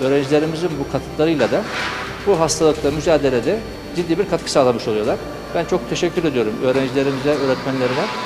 öğrencilerimizin bu katkılarıyla da bu hastalıkla mücadelede ciddi bir katkı sağlamış oluyorlar. Ben çok teşekkür ediyorum öğrencilerimize, öğretmenlerime.